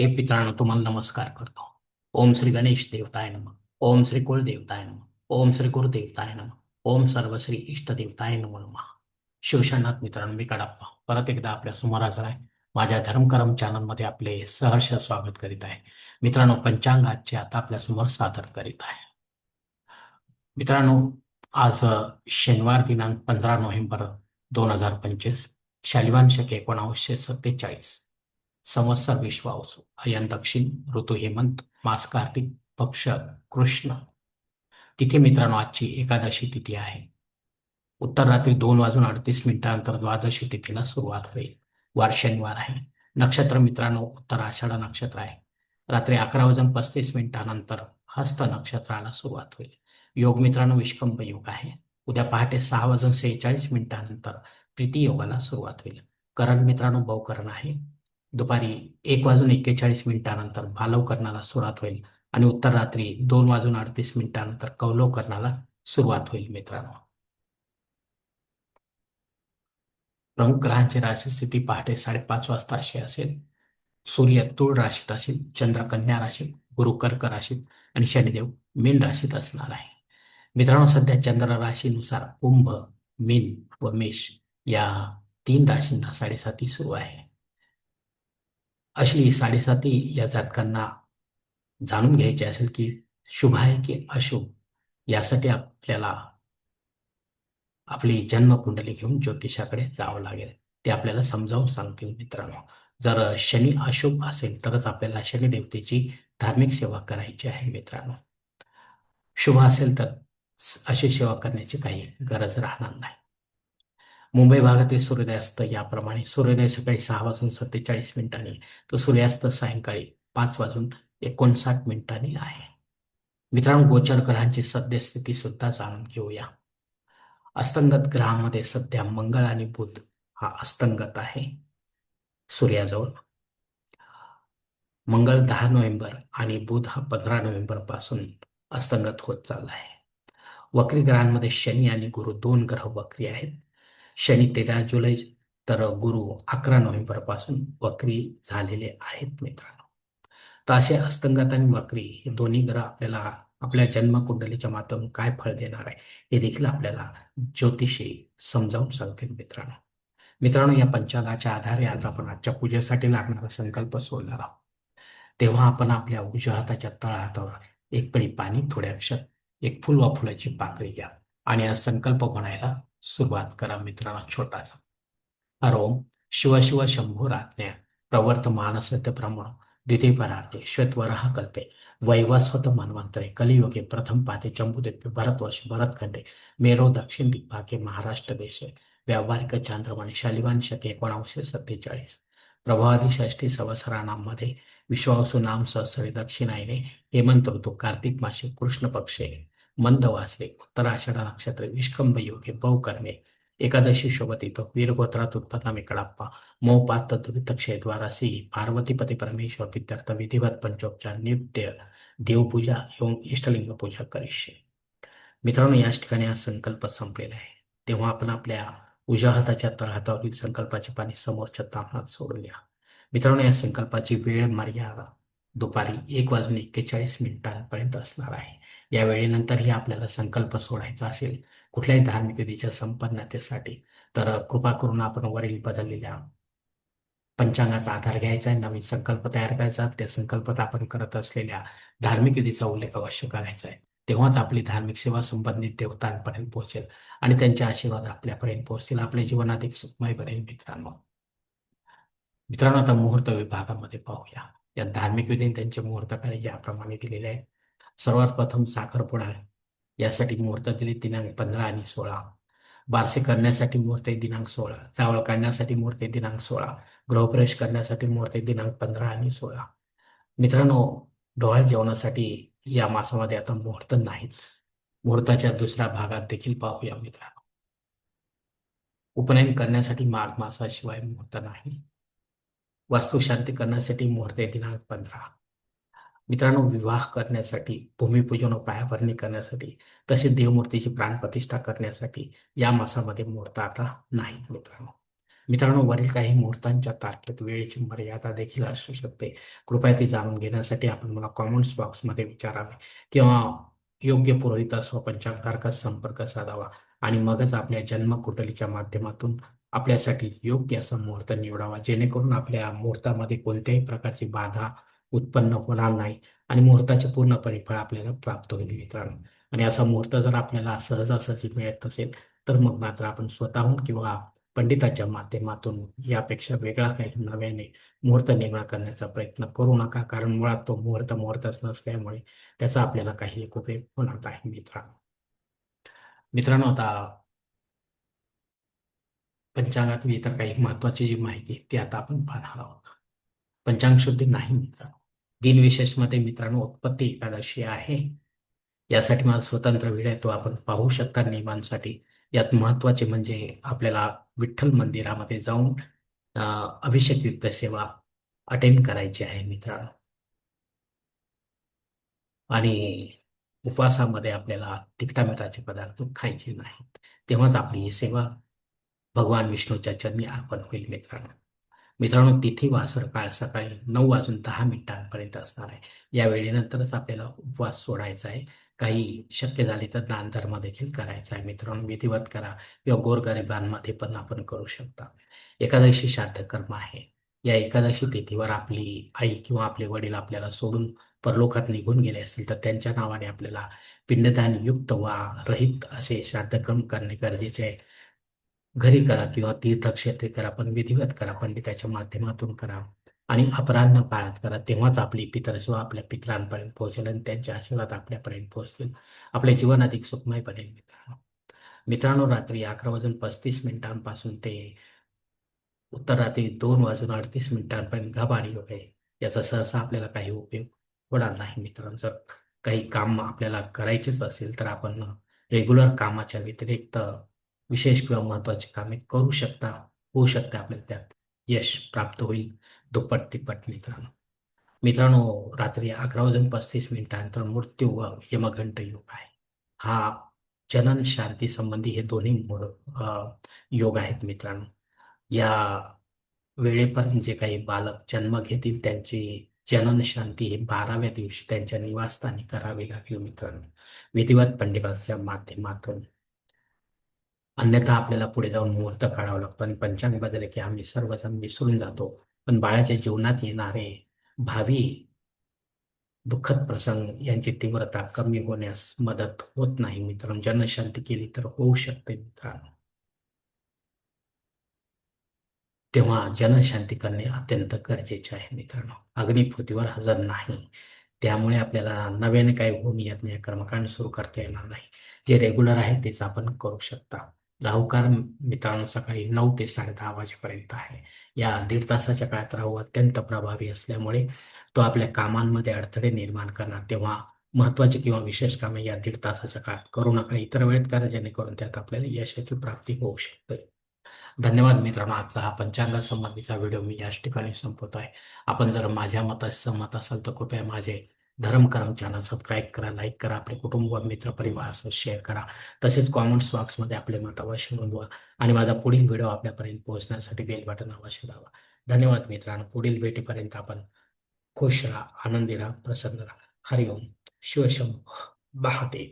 हे मित्रांनो तुम्हाला नमस्कार करतो. ओम श्री गणेश देवताय नम. ओम श्री कुळ देवताय नम. ओम श्री गुरु देवताय नम. ओम सर्व श्री इष्ट देवताय नमो नमः. शिवशनाथ मित्रांनो मी कडाप्पा. परत एकदा आपल्यासमोर हजर आहे. माझ्या धर्मकरम चॅनलमध्ये आपले सहर्ष स्वागत करीत आहे. मित्रांनो पंचांग आजचे आता आपल्यासमोर सादर करीत आहे. मित्रांनो आज शनिवार दिनांक पंधरा नोव्हेंबर दोन हजार पंचवीस शालिवान शक एकोणावीसशे सत्तेचाळीस. संवत्सर विश्वावसु अयन दक्षिण ऋतू हेमंत मास कार्तिक पक्ष कृष्ण. तिथे मित्रांनो आजची एकादशी तिथी आहे. उत्तर रात्री दोन वाजून अडतीस मिनिटानंतर द्वादशी तिथीला सुरुवात होईल. वार शनिवार आहे. नक्षत्र मित्रांनो उत्तर आषाढ नक्षत्र आहे. रात्री अकरा वाजून पस्तीस मिनिटानंतर हस्त नक्षत्राला सुरुवात होईल. योग मित्रांनो विष्कंभ योग आहे. उद्या पहाटे सहा वाजून सेहेचाळीस मिनिटानंतर प्रीती योगाला सुरुवात होईल. करण मित्रांनो बहुकरण आहे. दुपारी एक वाजून एक्केचाळीस मिनिटानंतर भालव करणाला सुरुवात होईल आणि उत्तर रात्री दोन वाजून अडतीस मिनिटानंतर कौलव करणाला सुरुवात होईल मित्रांनो. प्रमुख ग्रहांची राशी स्थिती पहाटे साडेपाच वाजता अशी असेल. सूर्य तुळ राशीत असेल चंद्र कन्या राशीत गुरु कर्क राशीत आणि शनिदेव मीन राशीत असणार आहे. मित्रांनो सध्या चंद्र राशीनुसार कुंभ मीन व मेष या तीन राशींना साडेसाती सुरू आहे. अशी साडेसाती या जातकांना जाणून घ्यायचे असेल की शुभ आहे की अशुभ यासाठी आपल्याला आपली जन्मकुंडली घेऊन ज्योतिषाकडे जावं लागेल. ते आपल्याला समजावून सांगतील मित्रांनो. जर शनी अशुभ असेल तरच आपल्याला शनी देवतेची धार्मिक सेवा करायची आहे मित्रांनो. शुभ असेल तर अशी सेवा करण्याची काही गरज राहणार नाही. मुंबई भागातील सूर्योदयास्त याप्रमाणे. सूर्योदय सकाळी सहा वाजून सत्तेचाळीस मिनिटांनी. तर सूर्यास्त सायंकाळी पाच वाजून एकोणसाठ मिनिटांनी आहे. मित्रांनो गोचर ग्रहांची सद्यस्थिती सुद्धा जाणून घेऊया. अस्तंगत ग्रहामध्ये सध्या मंगळ आणि बुध हा अस्तंगत आहे. सूर्याजवळ. मंगळ दहा नोव्हेंबर आणि बुध हा पंधरा नोव्हेंबरपासून अस्तंगत होत चालला आहे. वक्री ग्रहांमध्ये शनी आणि गुरु दोन ग्रह वक्री आहेत. शनी तेरा जुलै तर गुरु अकरा नोव्हेंबरपासून वक्री झालेले आहेत मित्रांनो. तर असे अस्तंगत आणि वक्री हे दोन्ही ग्रह आपल्याला आपल्या जन्मकुंडलीच्या मातून काय फळ देणार आहे हे देखील आपल्याला ज्योतिषी समजावून सांगतील मित्रांनो. मित्रांनो या पंचांगाच्या आधारे आज आपण आजच्या पूजेसाठी लागणारा संकल्प सोडणार आहोत. तेव्हा आपण आपल्या उजव्या हाताच्या तळहातावर एक पळी पाणी थोड्या अक्षर एक फुल वा फुलाची पाकळी घ्या आणि हा संकल्प म्हणायला सुरुवात करा मित्रांनो छोटासा हरोम शिव शिव शंभू राज्ञा प्रवर्त मानसत्य ब्रह्मण द्वितीय परार्थे श्वेतवराह कल्पे वैवस्वत मन्वंतरे कलियुगे प्रथम पाते जम्बूद्वीपे भरतवर्ष भरतखंडे मेरो दक्षिण दिग्भागे महाराष्ट्र देशे व्यावहारिक चांद्रवाणी शालिवान शके एकोणावीसशे सत्तेचाळीस प्रभावादी षष्ठी संवत्सराणामध्ये विश्वासू नाम सहसरे दक्षिणायने हेमंत ऋतू कार्तिक मासे कृष्ण पक्षे. मंद वासरे उत्तराषाढा नक्षत्र विष्कंभ योगे बहुकर्मे एकादशी शोभतीत वीरगोत्रात उत्पन्न मिकडाप्पा मौपात दुरित पार्वतीपती परमेश्वर पित्यर्थ विधिवत पंचोपचार नित्य देवपूजा एवं इष्टलिंग पूजा करिष्ये। मित्रांनो याच ठिकाणी हा संकल्प संपलेला आहे. तेव्हा आपण आपल्या उजव्या हाताच्या तळहातावरील संकल्पाचे पाणी समोरच्या तापमानात सोडूया मित्रांनो या संकल्पाची वेळ मर्यादा दुपारी एक वाजून एक्केचाळीस मिनिटांपर्यंत असणार आहे. या वेळेनंतरही आपल्याला संकल्प सोडायचा असेल कुठल्याही धार्मिक विधीच्या संपन्नतेसाठी तर कृपा करून आपण वरील बदललेल्या पंचांगाचा आधार घ्यायचा आहे नवीन संकल्प तयार करायचा त्या संकल्पात आपण करत असलेल्या धार्मिक विधीचा उल्लेख अवश्य करायचा आहे. तेव्हाच आपली धार्मिक सेवा संबंधित देवतांपर्यंत पोहोचेल आणि त्यांचे आशीर्वाद आपल्यापर्यंत पोहोचतील. आपले जीवन अधिक सुखमय बनेल मित्रांनो. मित्रांनो आता मुहूर्त विभागामध्ये पाहूया. या धार्मिक विधी त्यांचे मुहूर्तकाळे याप्रमाणे दिलेले आहे सर्वात प्रथम साखरपुडा यासाठी मुहूर्त दिले दिनांक पंधरा आणि सोळा. बारसे करण्यासाठी मुहूर्त दिनांक सोळा. चावळ काढण्यासाठी मुहूर्त दिनांक सोळा. गृहप्रवेश करण्यासाठी मुहूर्त दिनांक पंधरा आणि सोळा. मित्रांनो डोहाळ जेवणासाठी या मासामध्ये आता मुहूर्त नाहीच. मुहूर्ताच्या दुसऱ्या भागात देखील पाहूया मित्रांनो. उपनयन करण्यासाठी माघ मासाशिवाय मुहूर्त नाही. वास्तुशांती करण्यासाठी मुहूर्त आहे दिनांक पंधरा. मित्रांनो विवाह करण्यासाठी भूमिपूजन व पायाभरणी करण्यासाठी तसेच देवमूर्तीची प्राणप्रतिष्ठा करण्यासाठी या मासामध्ये मुहूर्त आता नाहीत मित्रांनो. मित्रांनो वरील काही मुहूर्तांच्या तारखेत वेळेची मर्यादा देखील असू शकते. कृपया ती जाणून घेण्यासाठी आपण मला कॉमेंट्स बॉक्समध्ये विचारावे किंवा योग्य पुरोहितास व पंचांगारकास संपर्क साधावा आणि मगच आपल्या जन्मकुंडलीच्या माध्यमातून आपल्यासाठी योग्य असा मुहूर्त निवडावा जेणेकरून आपल्या मुहूर्तामध्ये कोणत्याही प्रकारची बाधा उत्पन्न होणार नाही आणि मुहूर्ताचे पूर्णपणे फळ आपल्याला प्राप्त होईल मित्रांनो. आणि असा मुहूर्त जर आपल्याला सहजासहजी मिळत असेल तर मग मात्र आपण स्वतःहून किंवा पंडिताच्या माध्यमातून यापेक्षा वेगळा काही नव्याने मुहूर्त निर्माण करण्याचा प्रयत्न करू नका कारण मुळात तो मुहूर्त मुहूर्तच नसल्यामुळे त्याचा आपल्याला काही एक उपयोग होणार नाही मित्रांनो. मित्रांनो आता पंचांगातली इतर काही महत्वाची जी माहिती आहे ती आता आपण पाहणार आहोत. पंचांग शुद्धी नाही मित्रांनो दिनविशेषमध्ये मित्रांनो उत्पत्ती एकादशी आहे. यासाठी माझा स्वतंत्र व्हिडिओ आहे तो आपण पाहू शकता नियमांसाठी. यात महत्त्वाचे म्हणजे आपल्याला विठ्ठल मंदिरामध्ये जाऊन अभिषेकयुक्त सेवा अटेंड करायची आहे मित्रांनो. आणि उपवासामध्ये आपल्याला तिखटामिठाचे पदार्थ खायचे नाहीत. तेव्हाच आपली ही सेवा भगवान विष्णूच्या चरणी अर्पण होईल मित्रांनो. मित्रांनो तिथी वासर काळ सकाळी नऊ वाजून दहा मिनिटांपर्यंत असणार आहे. या वेळेनंतरच आपल्याला उपवास सोडायचा आहे. काही शक्य झाले तर दानधर्म देखील करायचा आहे. मित्रांनो विधिवत करा किंवा गोरगरिबांमध्ये पण आपण करू शकता. एकादशी श्राद्ध कर्म आहे. या एकादशी तिथीवर आपली आई किंवा आपले वडील आपल्याला सोडून परलोकात निघून गेले असतील तर त्यांच्या नावाने आपल्याला पिंडदान युक्त वा रहित असे श्राद्धक्रम करणे गरजेचे आहे. घरी करा किंवा तीर्थक्षेत्री करा पण विधिवत करा पंडिताच्या माध्यमातून करा आणि अपराह्न काळात करा. तेव्हाच आपली पितर आपल्या पितरांपर्यंत पोहोचेल आणि त्यांचे आशीर्वाद आपल्यापर्यंत पोहोचतील. आपले जीवन अधिक सुखमय बनेल मित्रांनो. मित्रांनो रात्री अकरा वाजून पस्तीस मिनिटांपासून ते उत्तर रात्री दोन वाजून अडतीस मिनिटांपर्यंत घबाडी योग आहे. याचा सहसा आपल्याला काही उपयोग होणार नाही मित्रांनो. जर काही काम आपल्याला करायचेच असेल तर आपण रेग्युलर कामाच्या व्यतिरिक्त विशेष किंवा महत्वाची कामे करू शकता होऊ शकते आपल्याला त्यात यश प्राप्त होईल. दुप्पट तिप्पट मित्रांनो. मित्रांनो रात्री अकरा वाजून पस्तीस मिनिटानंतर मृत्यू व यमघंट योग आहे. हा जनन शांती संबंधी हे दोन्ही योग आहेत मित्रांनो. या वेळेपर्यंत जे काही बालक जन्म घेतील त्यांची जनन शांती हे बाराव्या दिवशी त्यांच्या निवासस्थानी करावी लागेल मित्रांनो. विधिवत पंडिताच्या माध्यमातून अन्यथा आपल्याला पुढे जाऊन मुहूर्त काढावा लागतो आणि पंचांग बदल की आम्ही सर्वजण मिसळून जातो. पण बाळाच्या जीवनात येणारे भावी दुःखद प्रसंग यांची तीव्रता कमी होण्यास मदत होत नाही मित्रांनो. जनशांती केली तर होऊ शकते मित्रांनो. तेव्हा जनशांती करणे अत्यंत गरजेचे आहे मित्रांनो. अग्निपृथ्वीवर हजर नाही. त्यामुळे आपल्याला नव्याने काही होऊन येत नाही कर्मकांड सुरू करता येणार नाही. जे रेग्युलर आहे तेच आपण करू शकता. राहूकार मित्रांनो सकाळी नऊ ते साडे दहा वाजेपर्यंत आहे. या दीड तासाच्या काळात राहू अत्यंत प्रभावी असल्यामुळे तो आपल्या कामांमध्ये अडथळे निर्माण करणार. तेव्हा महत्वाची किंवा विशेष कामे या दीड तासाच्या काळात करू नका. इतर वेळेत करा जेणेकरून त्यात आपल्याला यशाची प्राप्ती होऊ शकते. धन्यवाद मित्रांनो. आजचा हा पंचांगासंबंधीचा व्हिडिओ मी याच ठिकाणी संपवतो आहे आपण जर माझ्या मताशी सहमत असाल तर कृपया माझे धर्मकरम चॅनल सबस्क्राईब करा लाईक करा आपले कुटुंब व मित्र असं शेअर करा. तसेच कॉमेंट्स बॉक्समध्ये आपले मत अवश्य नोंदवा आणि माझा पुढील व्हिडिओ आपल्यापर्यंत पोहोचण्यासाठी बेल बटन अवश्य दावा धन्यवाद मित्रांनो. पुढील भेटीपर्यंत आपण खुश राहा आनंदी राहा प्रसन्न राहा. हरिओम. शिवशम महादेव.